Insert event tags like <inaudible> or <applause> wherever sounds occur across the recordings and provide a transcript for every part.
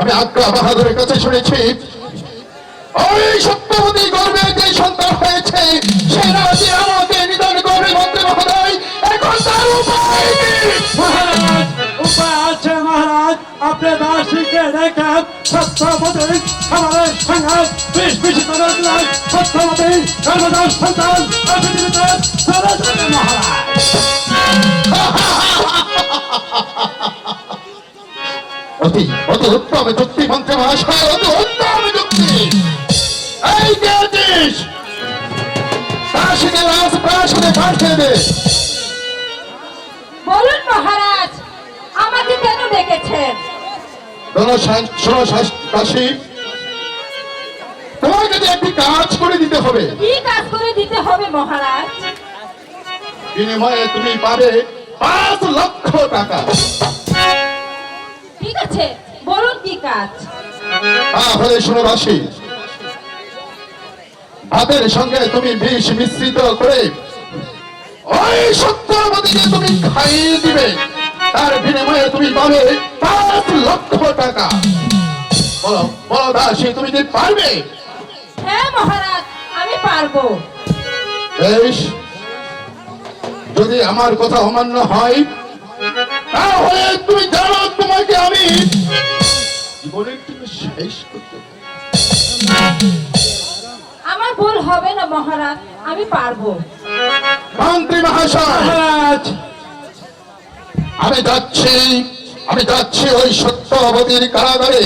আমি আজ্ঞা বাহাদুরের কাছে শুনেছি। ওই সত্যবতী গর্বে যে সন্তান হয়েছে সে রাজি আমাকে নিদান করবে মন্ত্রী মহোদয়। এখন তার উপায় মহারাজ উপায় আছে মহারাজ। আপনি দাসীকে রেখে সত্যবতী খাবারের সঙ্গে বিষ বিষিত রচনায় সত্যবতী সর্বদাস সন্তান মহারাজ। <laughs> অতি অতি উত্তম যুক্তি মন্ত্রী মহাশয় অতি উত্তম যুক্তি। এই আছিস? দাসীকে রাজ প্রাসাদে পাঠিয়ে দে। বলুন মহারাজ আমাকে কেন ডেকেছেন? দাসী তোমাকে যদি একটি কাজ করে দিতে হবে। কি কাজ করে দিতে হবে মহারাজ? বিনিময়ে তুমি পাবে পাঁচ লক্ষ টাকা। ঠিক বলুন কি কাজ? তাহলে শোনো দাসী ভাতের সঙ্গে তুমি বিষ মিশ্রিত করে ওই সত্যবতীকে তুমি খাইয়ে দিবে। তার বিনিময়ে তুমি পাবে পাঁচ লক্ষ টাকা। বলো বলো দাসী তুমি কি পারবে? হ্যাঁ মহারাজ আমি পারব। বেশ। যদি আমার কথা অমান্য হয় তাহলে তুমি জানো তোমাকে আমি জীবনের জন্য শেষ করতে আমার ভুল হবে না মহারাজ। আমি পারব। মন্ত্রী মহাশয় আমি যাচ্ছি আমি যাচ্ছি ওই সত্যবতীর কারাগারে।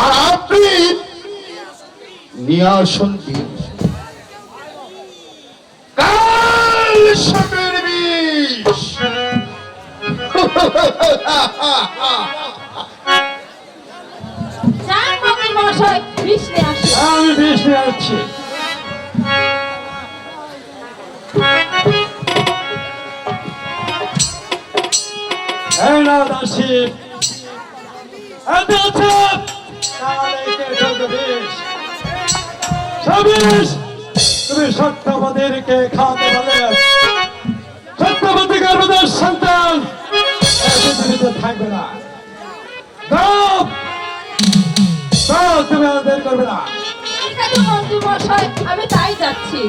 আর আপনি নিয়ে আসুন। বিষ। কাল সাপের বিষ যান মন্ত্রী মহাশয় বিষ নিয়ে আসি আমি বিষ নিয়ে আসছি এই না দাসী এতে আছে তাহলে কে গর্ভদের সন্তান। থাকবে না। তুমি আর করবে না। আমি তাই যাচ্ছি।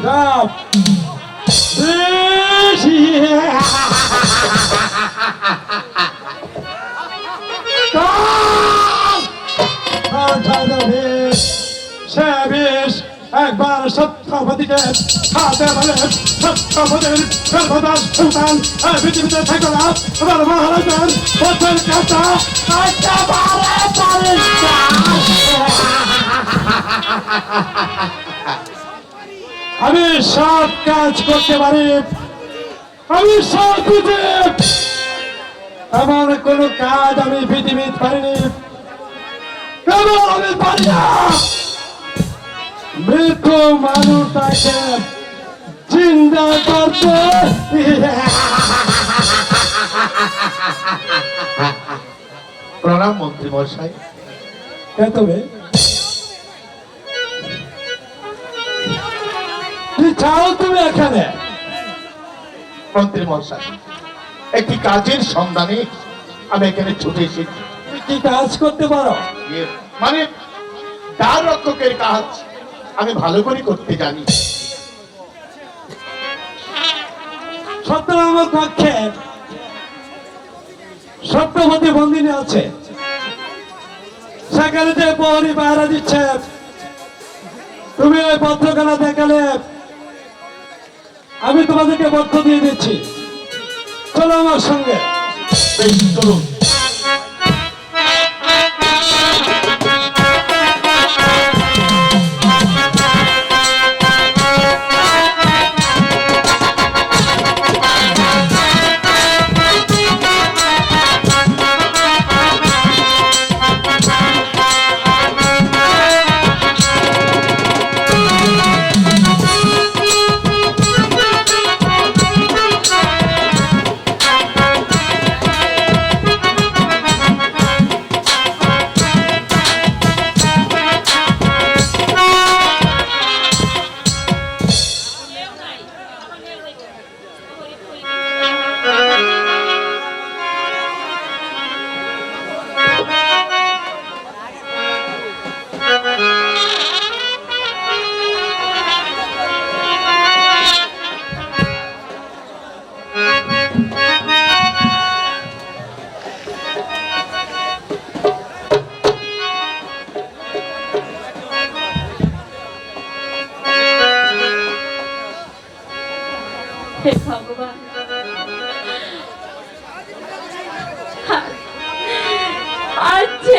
একবার সত্যপতিকে খাতে বলে, সত্যপতির সর্বদাস সন্তান এই পৃথিবীতে থাকবে না। এবার মহারাজের পথের আমি সব কাজ করতে পারি। আমি সব বুঝি। এমন কোন কাজ আমি পৃথিবীতে পারিনি। কেবল আমি পারি না। মৃত মানুষটাকে চিন্তা করতে প্রণাম মন্ত্রী মশাই। চাও তুমি এখানে? মন্ত্রী মশাই একটি কাজের সন্ধানে আমি এখানে ছুটে এসেছি। তুমি কি কাজ করতে পারো? ইয়ে, মানে দ্বার রক্ষকের কাজ। আমি ভালো করে করতে জানি। পক্ষে সত্যবতী বন্দিনী আছে সেখানে যে প্রহরী পাহারা দিচ্ছে। তুমি ওই পত্রখানা দেখালে আমি তোমাদেরকে পত্র দিয়ে দিচ্ছি। চলো আমার সঙ্গে। চলুন।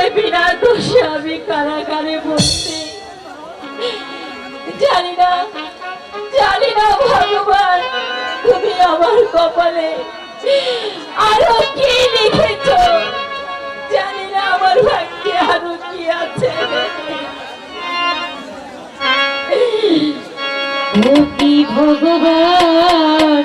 যে বিনা দোষে আমি কারাগারে বসতে জানি না জানি না ভগবান, তুমি আমার কপালে আরও কি লিখেছ? জানি না আমার ভাগ্যে আরও কি আছে। ভগবান?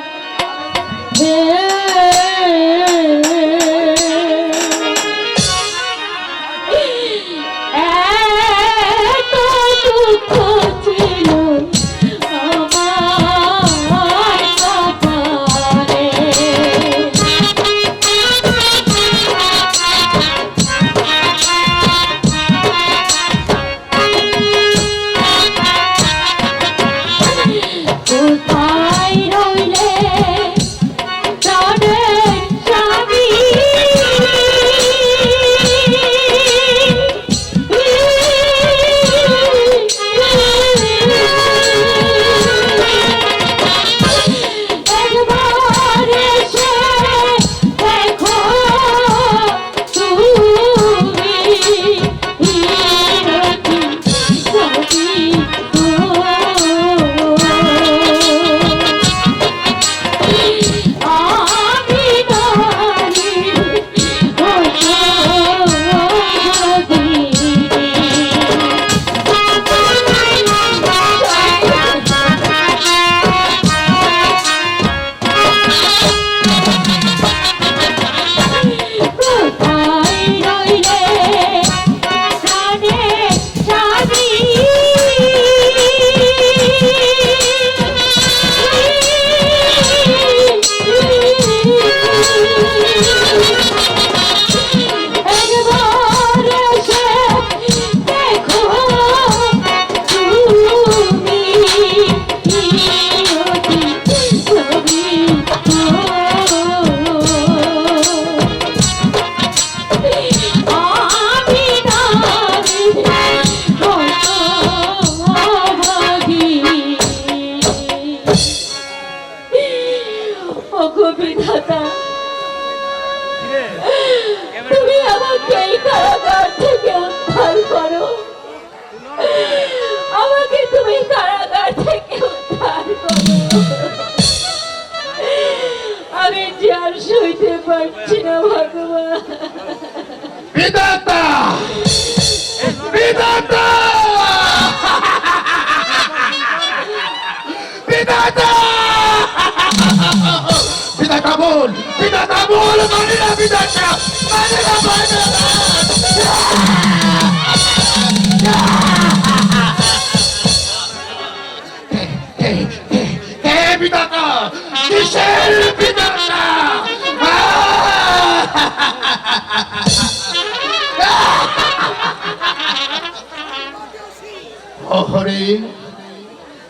বল মানে না মানে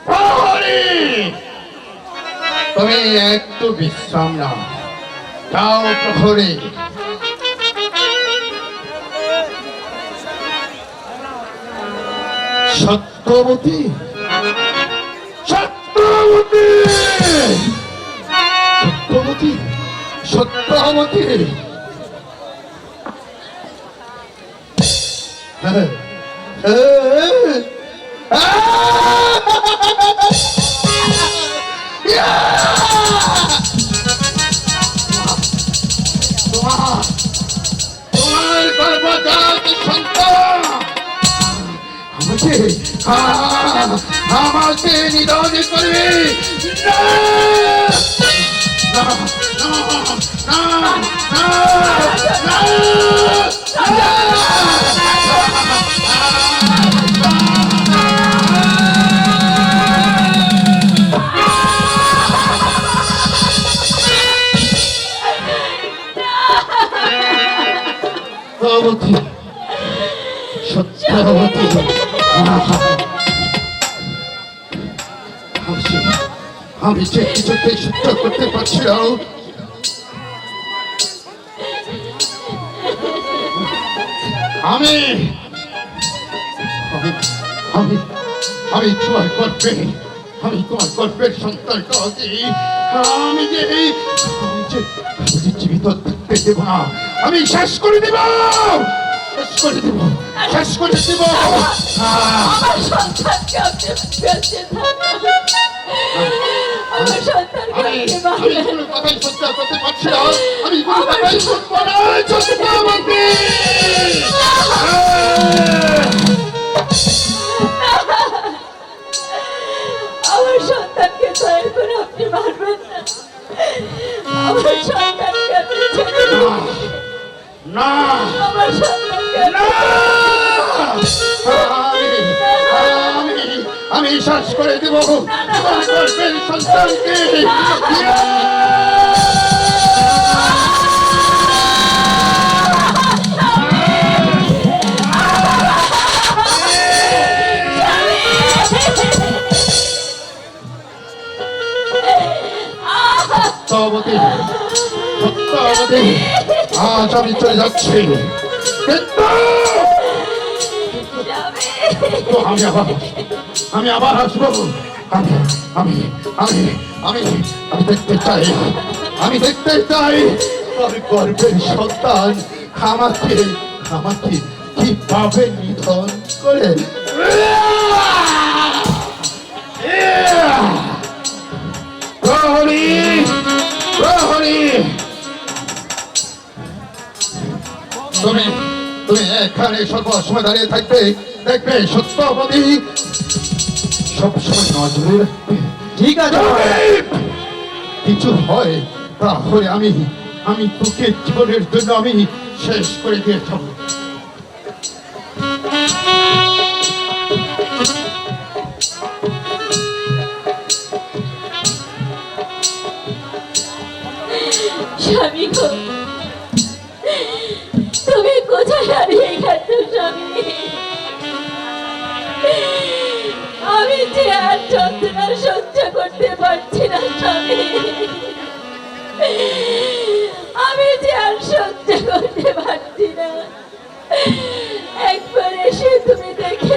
মানে তুমি একটু বিশ্রাম নাও যাও প্রহরী। সত্যবতী। সত্যবতী। সত্যবতী। হ্যাঁ। তোমার আমাকে আ- আমাকে নিধন করবে। সত্যবতী সত্যবতী আমি- যে কিছুতে সহ্য করতে পারছি না আমি আমি আমি তোমার গর্বে আমি তোমার গর্বের সন্তানটাকে আমি আমি যে আমি যে জীবিত থাকতে দেব না, আমি শেষ করে দেব, শেষ করে দেব। শেষ করে দেব! আমার সন্তানকে আপনি বেঁচে। আমার সন্তানকে আপনি বাঁচান। কথাই সহ্য করতে পারছি না আমি কোনো কথাই শুনব না সত্যবতী আমার সন্তানকে দয়া করে আপনি মারবেন না আমার সন্তানকে আপনি ছেড়ে। না। আমি শ্বাস করে দেব তোমার গর্ভের সন্তানকে। সত্যবতী সত্যবতী আজ আমি চলে যাচ্ছি। আমি আবার আমি আবার আসব। আমি আমি আমি আমি আমি দেখতে চাই। আমি দেখতে চাই তোর গর্ভের সন্তান। আমাকে আমাকে কীভাবে নিধন করে? প্রহরী প্রহরী! তুমি তুমি এখানে সর্ব সময় দাঁড়িয়ে থাকবে দেখবে সত্যবতী সবসময় নজরে ঠিক আছে। কিছু হয় তাহলে আমি আমি তোকে জীবনের জন্য আমি শেষ করে দিয়ে থাকব স্বামী কোথায় হারিয়ে গেছো আমি যে আর যন্ত্রণা সহ্য করতে পারছি না, স্বামী। আমি যে আর সহ্য করতে পারছি না। একবার এসে তুমি দেখে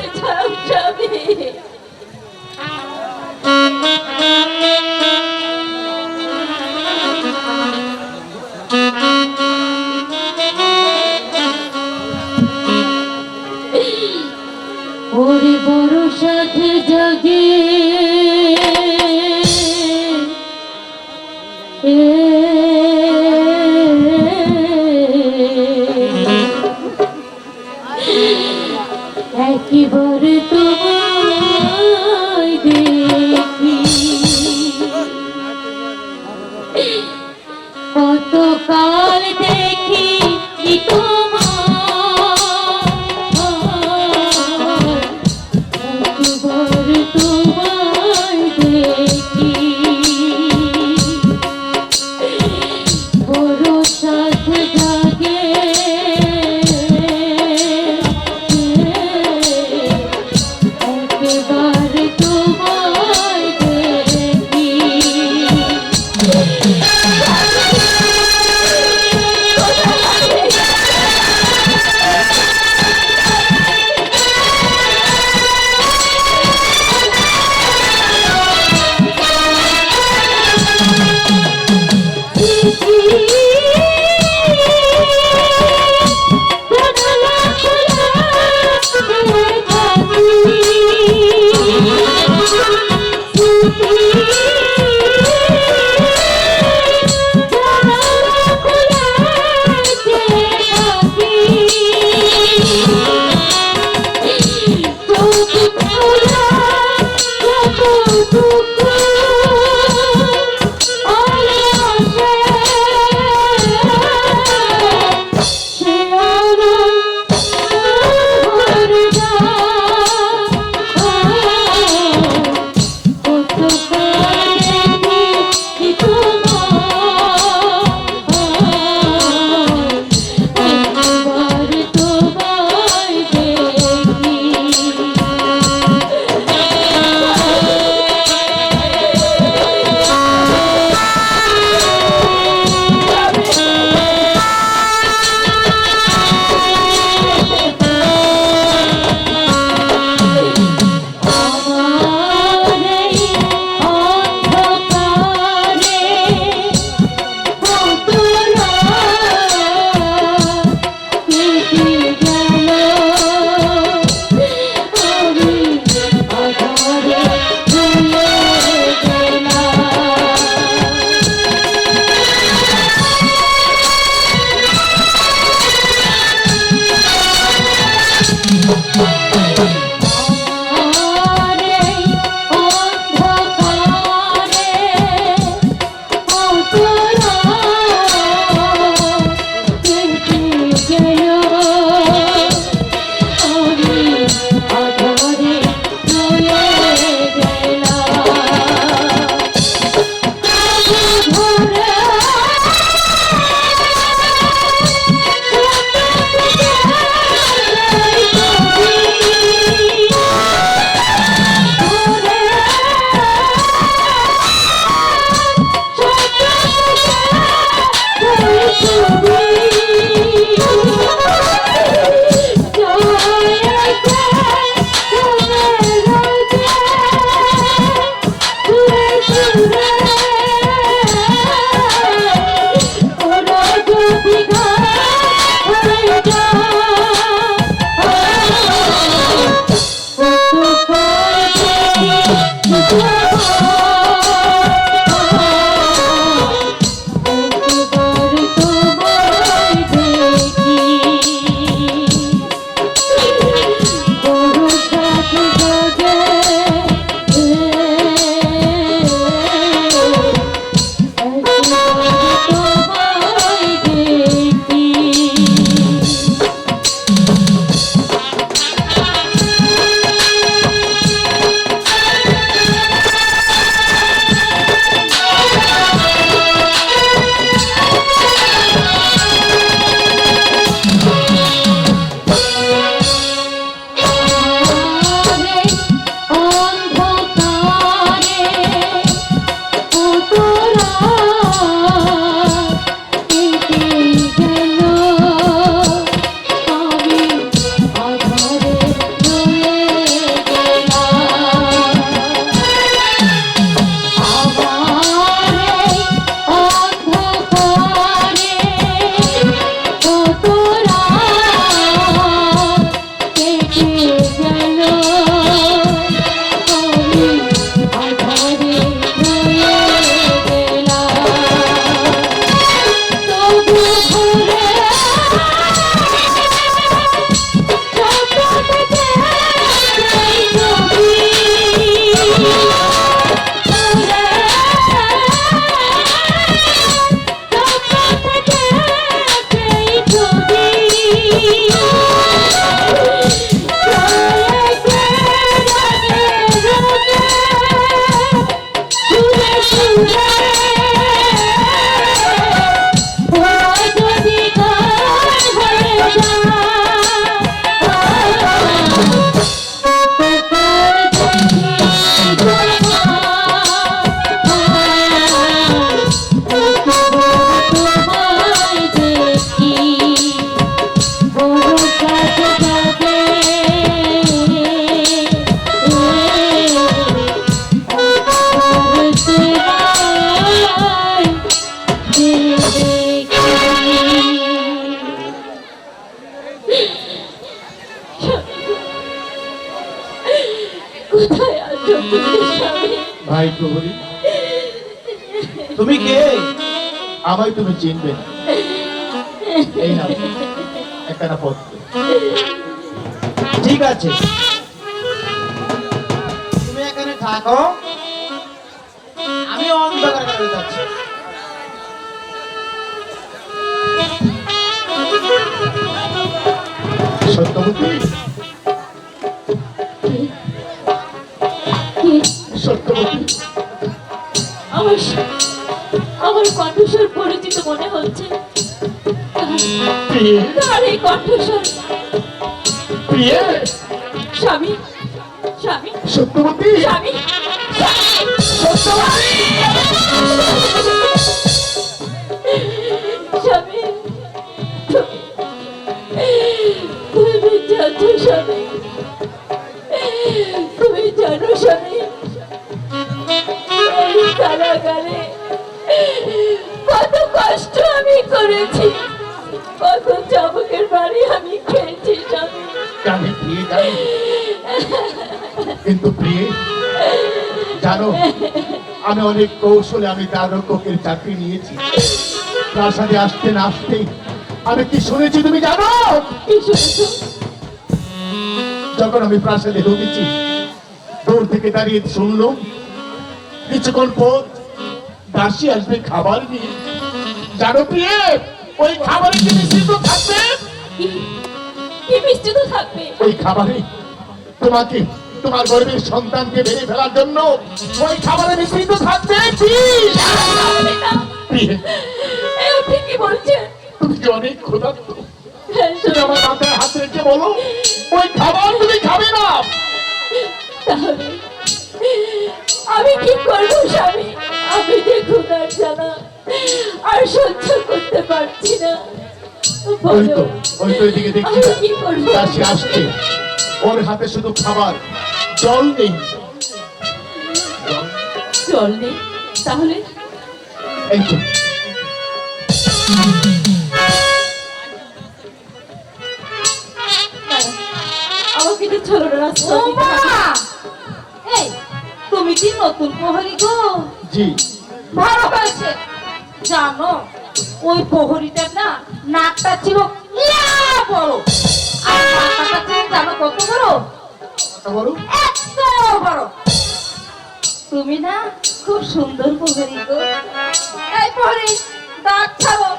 ঠিক আছে। তুমি এখানে থাকো। আমি অন্ধকার সত্যবতী আমার আমার কণ্ঠস্বর পরিচিত মনে হচ্ছে। তার এই কণ্ঠস্বর প্রিয়ে। স্বামী স্বামী সত্যবতী। স্বামী সত্যবতী। স্বামী তুমি জানো স্বামী তুমি জানো স্বামী কারাগারে কত কষ্ট আমি করেছি। আমি অনেক কৌশলে আমি দ্বারককের চাকরি নিয়েছি। প্রাসাদে আসতে না আসতেই। আমি কি শুনেছি তুমি জানো? যখন আমি প্রাসাদে ঢুকেছি দূর থেকে দাঁড়িয়ে শুনলাম কিছুক্ষণ পর দাসী আসবে খাবার নিয়ে। জানো প্রিয়ে ওই খাবারে কি মিশ্রিত কি? থাকবে? ওই খাবারে তোমাকে তোমার গর্বের সন্তানকে মেরে ফেলার জন্য ওই খাবারে মিশ্রিত থাকবে? বলছেন? তুমি কি অনেক ক্ষুধার্ত? হ্যাঁ, তুমি আমার মাথায় হাত রেখে বলো ওই খাবার তুমি খাবে না। আমি কি করব স্বামী? আমি যে ক্ষুধার জানা আর সহ্য করতে পারছি না। ওই তো ওই তো এদিকে দেখছি। কি করব? আসছে। ওর হাতে শুধু খাবার। জল নেই। জল, নেই? তাহলে? এই তো। আমাকে যে ছলনা রাস্তা এই তুমি কি নতুন প্রহরী গো? জি। ভালো হয়েছে। জানো ওই প্রহরীটার না নাকটা ছিল ইয়া বড়। আর জানো কত বড়? বলো বড়? তুমি না খুব সুন্দর প্রহরী গো। এই প্রহরী দাঁত ছাড়ো।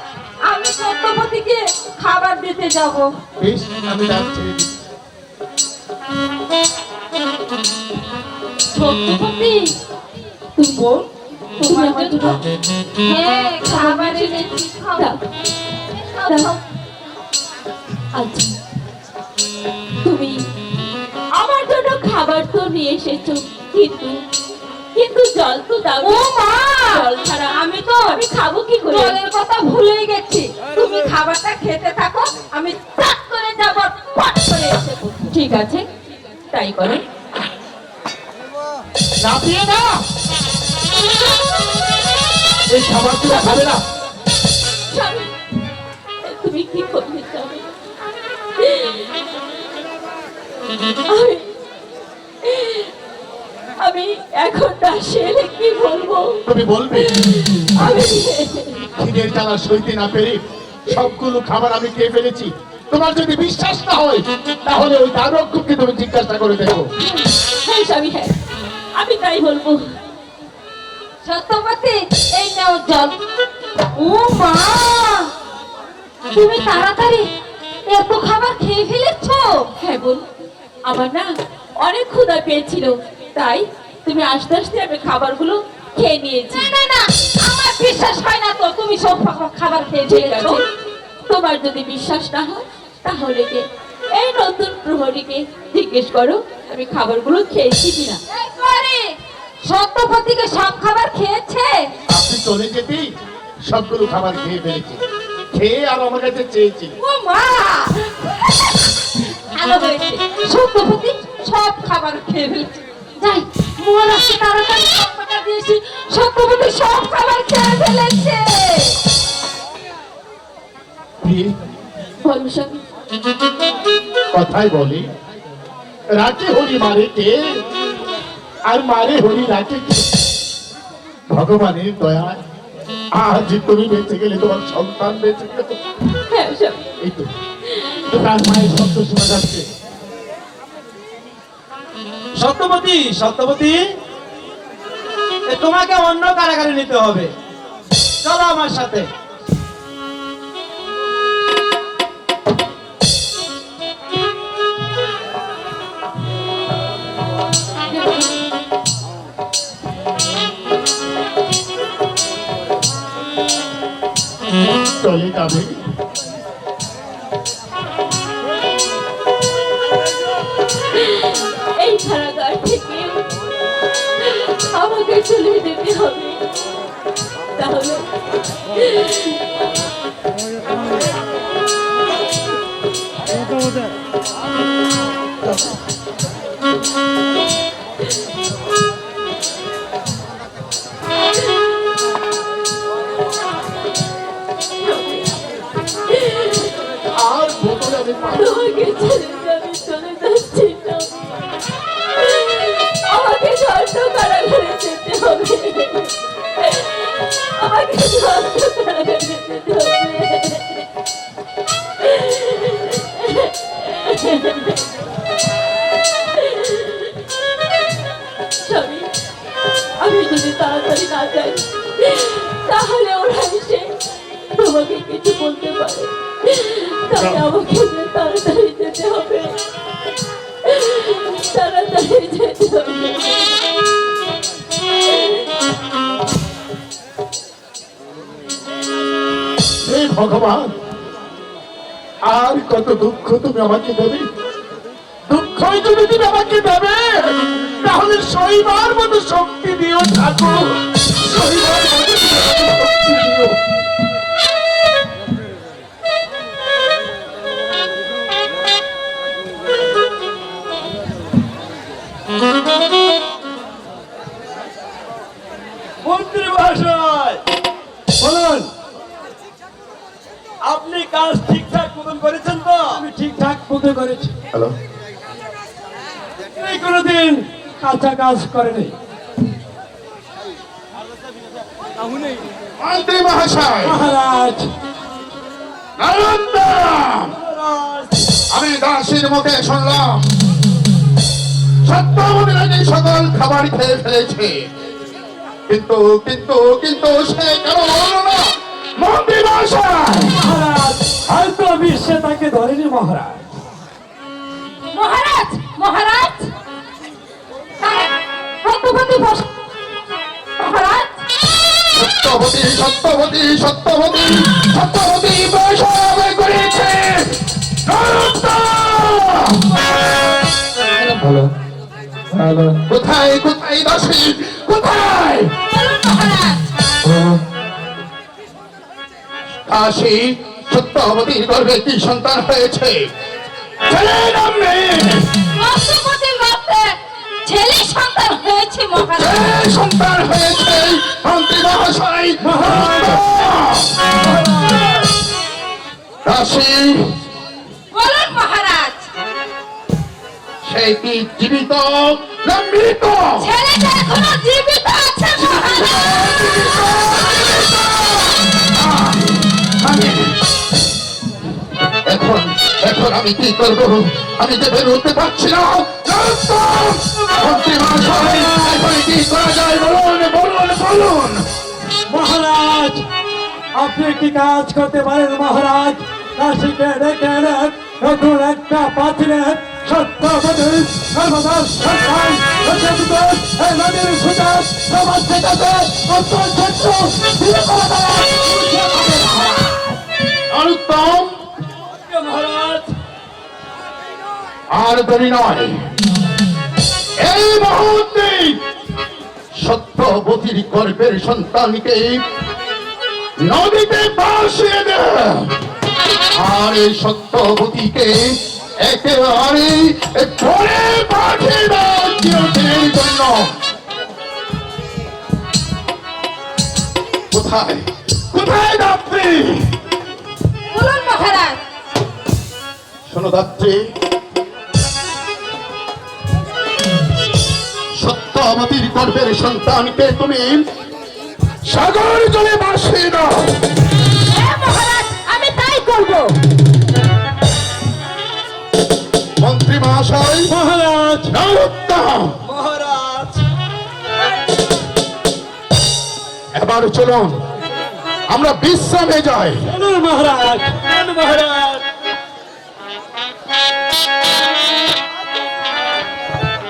আমি সত্যপতিকে খাবার দিতে যাব। বেশ আমি তুমি বল তুমি জন্য হ্যাঁ খাবার এনেছি খাও। আচ্ছা। খাবার তো নিয়ে এসেছ কিন্তু কিন্তু জল তো দাও। ও মা! জল ছাড়া আমি তো আমি খাব কি করে? জলের কথা ভুলেই গেছি। তুমি খাবারটা খেতে থাকো আমি টাক করে যাব পট করে এসে। ঠিক আছে তাই করো। লাফিয়ে না এই খাবার তুমি খাবে না। তুমি কি করতে চাও আমি- এখন সেরে কি বলব? তুমি বলবে? আমি খিদের জ্বালা সইতে না পেরে সবগুলো খাবার আমি খেয়ে ফেলেছি। তোমার যদি বিশ্বাস না হয় তাহলে ওই দারক্ষকে তুমি জিজ্ঞাসা করে দেখো। হ্যাঁ স্বামী হ্যাঁ। আমি তাই বলব। সত্যপতি এই নাও জল। ও মা! তুমি তাড়াতাড়ি এত খাবার খেয়ে ফেলেছো? হ্যাঁ বোন আমার না অনেক ক্ষুধা পেয়েছিল। তাই তুমি আস্তে আস্তে আমি খাবারগুলো খেয়ে নিয়েছি। না না আমার বিশ্বাস হয় না তো তুমি সব খাবার খেয়ে ফেলেছো। তোমার যদি বিশ্বাস না হয় তাহলে কি? এই নতুন প্রহরীকে জিজ্ঞেস করো আমি খাবারগুলো খেয়েছি কিনা। সত্যপতিকে সব খাবার খেয়েছে? আপনি চলে যেতেই সবগুলো খাবার খেয়ে ফেলেছি। খেয়ে আর আমার কাছে চেয়েছি। ও মা! ভালো হয়েছে। সত্যপতি সব খাবার খেয়ে ফেলেছে। যাই মহারাজকে তাড়াতাড়ি খাবারটা দিয়েছি। সত্যপতি সব খাবার খেয়ে ফেলেছে। প্রিয়ে, বলো স্বামী কথাই বলে রাতে হরি মারে কে আর মারে হরি রাতে কে? ভগবানের দয়ায় আজ তুমি বেঁচে গেলে তোমার সন্তান বেঁচে গেল। হ্যাঁ এই তো। তার মায়ের শব্দ শোনা যাচ্ছে। সত্যপতি সত্যপতি তোমাকে অন্য কারাগারে নিতে হবে। চলো আমার সাথে। চলে যাবে। আমাকে চলে যেতে হবে। তাহলে আর বোতলে আমি পানি তোমাকে আমাকে স্বামী, আমি যদি তাড়াতাড়ি না যাই তাহলে ওরা এসে তোমাকে কিছু বলতে পারে। তাই আমাকে তাড়াতাড়ি ভগবান। আর কত দুঃখ তুমি আমাকে দেবে? দুঃখই যদি তুমি আমাকে দেবে, তাহলে শৈবার মতো শক্তি দিও, ঠাকুর। দিও। মন্ত্রী মহাশয়, বলুন। আপনি কাজ ঠিকঠাক মতন করেছেন তো? আমি ঠিকঠাক মতো করেছি। হ্যালো। কোনোদিন কাঁচা কাজ করেনি। মন্ত্রী মহাশয়। মহারাজ। আমি দাসীর মুখে শুনলাম নাকি সকল খাবার খেয়ে ফেলেছে। কিন্তু কিন্তু কিন্তু সে কেন বলল না? মন্ত্রী মহাশয়! মহারাজ হয়তো বিশ্বে তাকে ধরেনি মহারাজ। মহারাজ মহারাজ! সত্যবতী সত্যবতী সত্যবতী সত্যবতী বৈষব করেছে! কোথায় কোথায় দাসী কোথায়? মহারাজ। দাসী সত্যবতীর গর্ভে কি সন্তান হয়েছে। ছেলে না মেয়ে ছেলে সন্তান হয়েছে ছেলে সন্তান হয়েছে। মন্ত্রী মহাশয় দাসী বলুন মহারাজ। সে কি জীবিত না মৃত? ছেলেটা এখনও জীবিত আছে মহারাজ। এখন আমি কি করব? আমি যে বেরোতে পারছি না। নরোত্তম! মন্ত্রী মহাশয় এখন কি করা যায় বলুন বলুন বলুন। মহারাজ আপনি একটি কাজ করতে পারেন মহারাজ? কাশিকে ডেকে এলেন নতুন একটা পাত্রে সমাজ থেকে আর দেরি নয়। এই মুহূর্তে সত্যবতীর গর্ভের সন্তানকে নদীতে ভাসিয়ে দে। আর এই সত্যবতীকে একেবারে পরে পাঠিয়ে দাও চিরদিনের জন্য। কোথায়? কোথায় যাত্রী? বলুন মহারাজ। শোনো যাত্রী সত্যবতীর গর্ভের সন্তানকে তুমি? সাগর জলে ভাসিয়ে দাও। আমি তাই করব। মন্ত্রী মহাশয় মহারাজ। মহারাজ। এবার চলুন আমরা বিশ্রামে যাই। মহারাজ মহারাজ। Música